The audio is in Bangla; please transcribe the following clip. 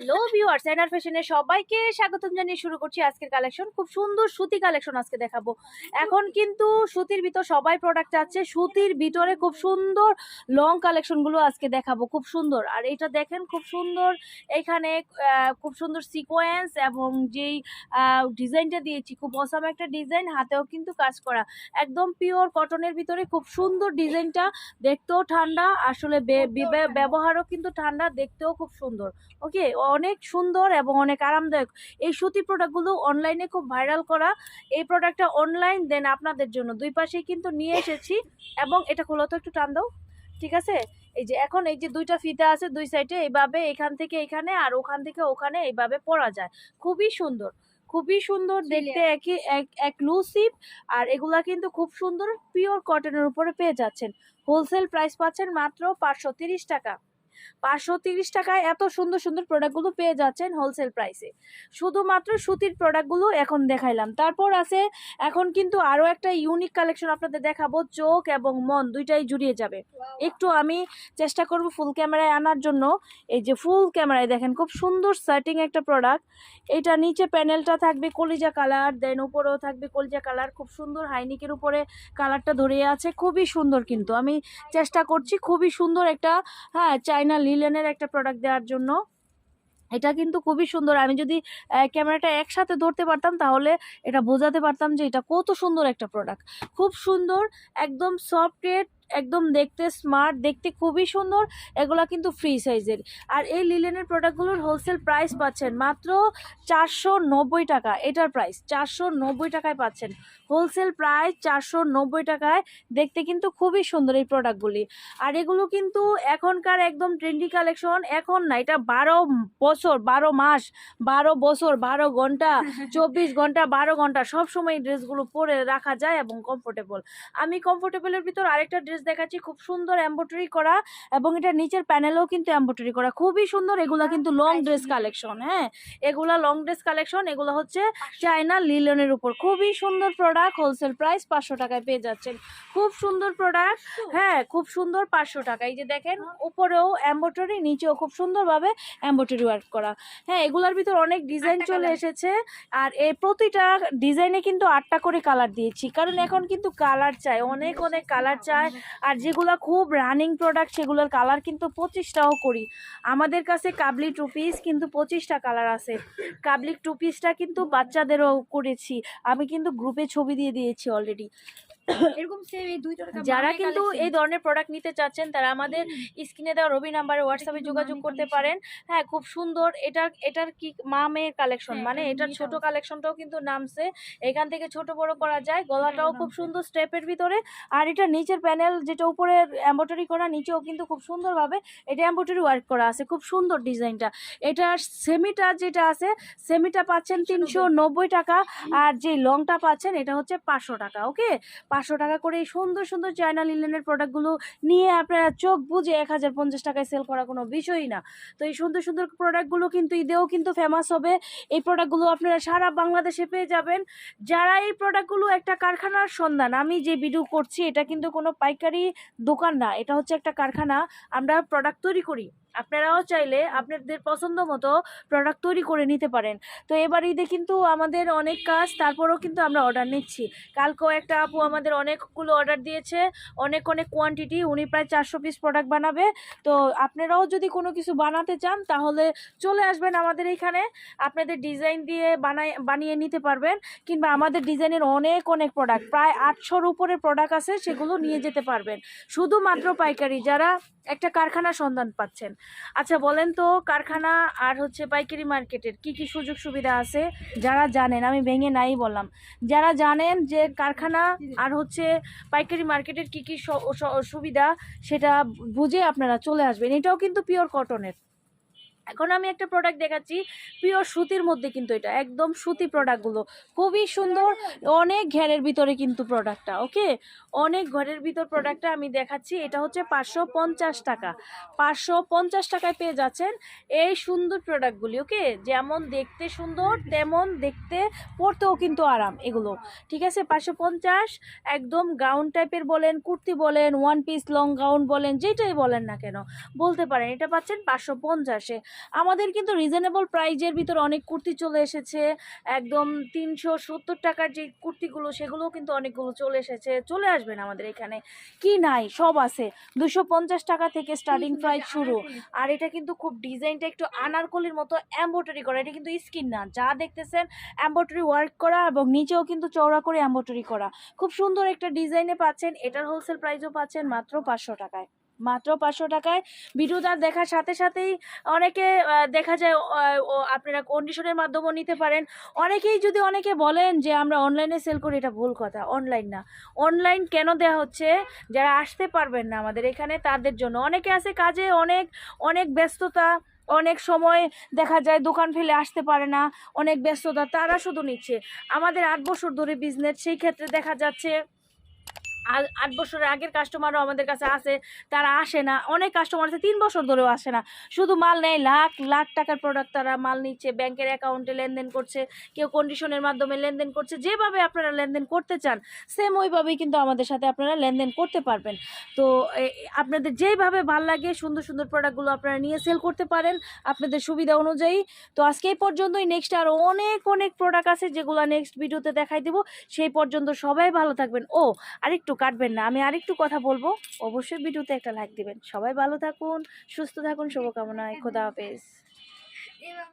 হ্যালো ভিউয়ার্স এনআর ফ্যাশনে সবাইকে স্বাগতম জানিয়ে শুরু করছি আজকের কালেকশন খুব সুন্দর সুতি কালেকশন আজকে দেখাবো। এখন কিন্তু সুতির ভিতর সবাই প্রোডাক্ট আছে সুতির ভিতরে খুব সুন্দর লং কালেকশনগুলো আজকে দেখাবো। খুব সুন্দর। আর এটা দেখেন খুব সুন্দর এখানে খুব সুন্দর সিকোয়েন্স এবং যেই ডিজাইনটা দিয়েছি খুব অসাম একটা ডিজাইন হাতেও কিন্তু কাজ করা। একদম পিওর কটনের ভিতরে খুব সুন্দর ডিজাইনটা দেখতেও ঠান্ডা। আসলে ব্যবহারও কিন্তু ঠান্ডা দেখতেও খুব সুন্দর। ওকে অনেক সুন্দর এবং অনেক আরামদায়ক। এই সুতি প্রোডাক্টগুলো অনলাইনে খুব ভাইরাল করা। এই প্রোডাক্টটা অনলাইন দেন আপনাদের জন্য। দুই পাশেই কিন্তু নিয়ে এসেছি এবং এটা খোলো তো একটু টান দাও। ঠিক আছে? এই যে এখন এই যে দুইটা ফিতা আছে দুই সাইডে এইভাবে এখান থেকে এখানে আর ওখান থেকে ওখানে এইভাবে পরা যায়। খুবই সুন্দর। খুবই সুন্দর দেখতে একই এক এক্সক্লুসিভ আর এগুলা কিন্তু খুব সুন্দর পিওর কটনের উপরে পেয়ে যাচ্ছেন। হোলসেল প্রাইস পাচ্ছেন মাত্র পাঁচশো তিরিশ টাকা। পাঁচশো তিরিশ টাকায় এত সুন্দর সুন্দর প্রোডাক্টগুলো পেয়ে যাচ্ছেন হোলসেল প্রাইসে শুধুমাত্র সুতির প্রোডাক্টগুলো এখন দেখাইলাম। তারপর আছে এখন কিন্তু আরও একটা ইউনিক কালেকশন আপনাদের দেখাবো চোখ এবং মন দুইটাই জুড়িয়ে যাবে। একটু আমি চেষ্টা করব ফুল ক্যামেরায় আনার জন্য। এই যে ফুল ক্যামেরায় দেখেন খুব সুন্দর সেটিং একটা প্রোডাক্ট এটা নিচে প্যানেলটা থাকবে কলিজা কালার দেন উপরেও থাকবে কলিজা কালার খুব সুন্দর হাইনিকের উপরে কালারটা ধরিয়ে আছে। খুবই সুন্দর কিন্তু। আমি চেষ্টা করছি খুবই সুন্দর একটা হ্যাঁ চাইনা লিলেনের একটা প্রোডাক্ট দেওয়ার জন্য। এটা কিন্তু খুবই সুন্দর। আমি যদি ক্যামেরাটা একসাথে ধরতে পারতাম, তাহলে এটা বোঝাতে পারতাম যে এটা কত সুন্দর একটা প্রোডাক্ট খুব সুন্দর, একদম সফট একদম দেখতে স্মার্ট দেখতে খুবই সুন্দর এগুলা কিন্তু ফ্রি সাইজের আর এই লিলেনের প্রোডাক্টগুলোর হোলসেল প্রাইস পাচ্ছেন মাত্র চারশো নব্বই টাকা এটার প্রাইস চারশো নব্বই টাকায় পাচ্ছেন। হোলসেল প্রাইস চারশো নব্বই টাকায় দেখতে কিন্তু খুবই সুন্দর এই প্রোডাক্টগুলি আর এগুলো কিন্তু এখনকার একদম ট্রেন্ডি কালেকশন এখন না এটা বারো বছর বারো মাস বারো বছর বারো ঘণ্টা চব্বিশ ঘণ্টা বারো ঘণ্টা সব সময় এই ড্রেসগুলো পরে রাখা যায় এবং কমফোর্টেবল আমি কমফোর্টেবলের ভিতর আরেকটা ড্রেস দেখাচ্ছি। খুব সুন্দর এম্ব্রয়ডারি করা এবং এটা নিচের প্যানেলও কিন্তু এম্ব্রয়ডারি করা। খুবই সুন্দর এগুলা কিন্তু লং ড্রেস কালেকশন হ্যাঁ? এগুলা লং ড্রেস কালেকশন এগুলো হচ্ছে চায়না লিলনের উপর। খুবই সুন্দর প্রোডাক্ট হোলসেল প্রাইস পাঁচশো টাকায় পেয়ে যাচ্ছেন। খুব সুন্দর প্রোডাক্ট হ্যাঁ খুব সুন্দর পাঁচশো টাকা। এই যে দেখেন উপরেও এম্ব্রয়ডারি নিচেও খুব সুন্দরভাবে এম্ব্রয়ডারি ওয়ার্ক করা। হ্যাঁ এগুলার ভিতর অনেক ডিজাইন চলে এসেছে। আর এই প্রতিটা ডিজাইনে কিন্তু আটটা করে কালার দিয়েছি। কারণ এখন কিন্তু কালার চাই অনেক অনেক কালার চায় আর যেগুলো খুব রানিং প্রোডাক্ট সেগুলোর কালার কিন্তু পঁচিশটাও করি। আমাদের কাছে কাবলি টু পিস কিন্তু পঁচিশটা কালার আছে। কাবলি টু পিসটা কিন্তু বাচ্চাদেরও করেছি। আমি কিন্তু গ্রুপে ছবি দিয়ে দিয়েছি অলরেডি এরকম সেম এই যারা কিন্তু এই ধরনের প্রোডাক্ট নিতে চাচ্ছেন তারা আমাদের স্ক্রিনে দেওয়া রবি নাম্বারে হোয়াটসঅ্যাপে যোগাযোগ করতে পারেন। হ্যাঁ খুব সুন্দর। এটার এটার কি মা মেয়ের কালেকশন হ্যাঁ, মানে এটার ছোট। কালেকশনটাও কিন্তু নামছে। এখান থেকে ছোট বড় করা যায়। গলাটাও খুব নামছে। সুন্দর স্টেপের ভিতরে। আর এটা নিচের প্যানেল যেটা উপরে এম্ব্রয়ডারি করা নিচেও কিন্তু খুব সুন্দরভাবে এটা এম্ব্রয়ডারি ওয়ার্ক করা আছে। খুব সুন্দর ডিজাইনটা। এটার সেমিটা যেটা আছে সেমিটা পাচ্ছেন তিনশো নব্বই। টাকা। আর যে লংটা পাচ্ছেন এটা হচ্ছে পাঁচশো টাকা ওকে পাঁচশো টাকা করে এই সুন্দর সুন্দর চায়না লিলেনের প্রোডাক্টগুলো নিয়ে আপনারা চোখ বুঝে এক হাজার পঞ্চাশ টাকায় সেল করা কোনো বিষয়ই না। তো এই সুন্দর সুন্দর প্রোডাক্টগুলো কিন্তু ঈদেও কিন্তু ফেমাস হবে। এই প্রোডাক্টগুলো আপনারা সারা বাংলাদেশে পেয়ে যাবেন। যারা এই প্রোডাক্টগুলো একটা কারখানার সন্ধান, আমি যে ভিডিও করছি এটা কিন্তু কোনো পাইকারি দোকান না, এটা হচ্ছে একটা কারখানা। আমরা প্রোডাক্ট তৈরি করি। আপনারাও চাইলে আপনাদের পছন্দ মতো প্রোডাক্ট তৈরি করে নিতে পারেন। তো এবার ঈদে কিন্তু আমাদের অনেক কাজ, তারপরেও কিন্তু আমরা অর্ডার নিচ্ছি। কালকেও একটা আপু আমাদের অনেকগুলো অর্ডার দিয়েছে, অনেক অনেক কোয়ান্টিটি উনি প্রায় চারশো পিস প্রোডাক্ট বানাবে। তো আপনারাও যদি কোনো কিছু বানাতে চান, তাহলে চলে আসবেন আমাদের এখানে। আপনাদের ডিজাইন দিয়ে বানায়, বানিয়ে নিতে পারবেন, কিংবা আমাদের ডিজাইনের অনেক অনেক প্রোডাক্ট প্রায় আটশোর উপরে প্রোডাক্ট আছে, সেগুলো নিয়ে যেতে পারবেন। শুধুমাত্র পাইকারি, যারা একটা কারখানার সন্ধান পাচ্ছেন। আচ্ছা বলেন তো কারখানা আর হচ্ছে পাইকারি মার্কেটের কি কি সুযোগ সুবিধা আছে? যারা জানেন, আমি ভেঙে নাই বললাম। যারা জানেন যে কারখানা আর হচ্ছে পাইকারি মার্কেটের কি কি সুবিধা, সেটা বুঝে আপনারা চলে আসবেন। এটাও কিন্তু পিওর কটনের এখন আমি একটা প্রোডাক্ট দেখাচ্ছি পিওর সুতির মধ্যে কিন্তু এটা, একদম সুতি প্রোডাক্টগুলো খুবই সুন্দর, অনেক ঘেরের ভিতরে কিন্তু প্রোডাক্টটা ওকে অনেক ঘরের ভিতর প্রোডাক্টটা আমি দেখাচ্ছি, এটা হচ্ছে পাঁচশো পঞ্চাশ টাকা। পাঁচশো পঞ্চাশ টাকায় পেয়ে যাচ্ছেন এই সুন্দর প্রোডাক্টগুলি ওকে যেমন দেখতে সুন্দর, তেমন দেখতে, পরতেও কিন্তু আরাম এগুলো, ঠিক আছে? পাঁচশো পঞ্চাশ, একদম গাউন টাইপের বলেন, কুর্তি বলেন ওয়ান পিস লং গাউন বলেন, যেটাই বলেন না কেন, বলতে পারেন, এটা পাচ্ছেন পাঁচশো পঞ্চাশে। আমাদের কিন্তু রিজনেবল প্রাইজের ভিতর অনেক কুর্তি চলে এসেছে। একদম তিনশো সত্তর টাকার যে কুর্তিগুলো সেগুলোও কিন্তু অনেকগুলো চলে এসেছে। চলে আসবেন আমাদের এখানে। কি নাই সব আছে। দুশো পঞ্চাশ টাকা থেকে স্টার্টিং প্রাইস শুরু। আর এটা কিন্তু খুব ডিজাইনটা একটু আনারকলির মতো এম্ব্রয়ডারি করা। এটা কিন্তু স্কিন না। যা দেখতেছেন এম্ব্রয়ডারি ওয়ার্ক করা এবং নিচেও কিন্তু চওড়া করে এম্ব্রয়ডারি করা। খুব সুন্দর একটা ডিজাইনে পাচ্ছেন। এটার হোলসেল প্রাইসও পাচ্ছেন মাত্র পাঁচশো টাকায়। মাত্র পাঁচশো টাকায়। ভিডিওটা দেখার সাথে সাথেই অনেকে দেখা যায় আপনারা কন্ডিশনের মাধ্যমেও নিতে পারেন। অনেকেই যদি অনেকে বলেন যে, আমরা অনলাইনে সেল করি, এটা ভুল কথা। অনলাইন না। অনলাইন কেন দেওয়া হচ্ছে? যারা আসতে পারবেন না আমাদের এখানে, তাদের জন্য। অনেকে আছে কাজে অনেক অনেক ব্যস্ততা, অনেক সময় দেখা যায় দোকান ফেলে আসতে পারে না, অনেক ব্যস্ততা, তারা শুধু নিচ্ছে। আমাদের আট বছর ধরে বিজনেস সেই ক্ষেত্রে দেখা যাচ্ছে আট বছরের আগের কাস্টমারও আমাদের কাছে আসে তারা আসে না। অনেক কাস্টমার আছে, তিন বছর ধরেও আসে না। শুধু মাল নেয়, লাখ লাখ টাকার প্রোডাক্ট তারা মাল নিচ্ছে, ব্যাংকের অ্যাকাউন্টে লেনদেন করছে, কেউ কন্ডিশনের মাধ্যমে লেনদেন করছে, যেভাবে আপনারা লেনদেন করতে চান সেম ওইভাবেই কিন্তু আমাদের সাথে আপনারা লেনদেন করতে পারবেন। তো আপনাদের যেইভাবে ভালো লাগে, সুন্দর সুন্দর প্রোডাক্টগুলো আপনারা নিয়ে সেল করতে পারেন, আপনাদের সুবিধা অনুযায়ী। তো আজকে এই পর্যন্তই নেক্সট আরও অনেক অনেক প্রোডাক্ট আছে, যেগুলো নেক্সট ভিডিওতে দেখাই দিব। সেই পর্যন্ত সবাই ভালো থাকবেন। ও, আরেকটু কাটবেন না। আমি আরেকটু কথা বলব। অবশ্যই ভিডিওতে একটা লাইক দিবেন। সবাই ভালো থাকুন, সুস্থ থাকুন, শুভকামনায়। খোদা হাফেজ।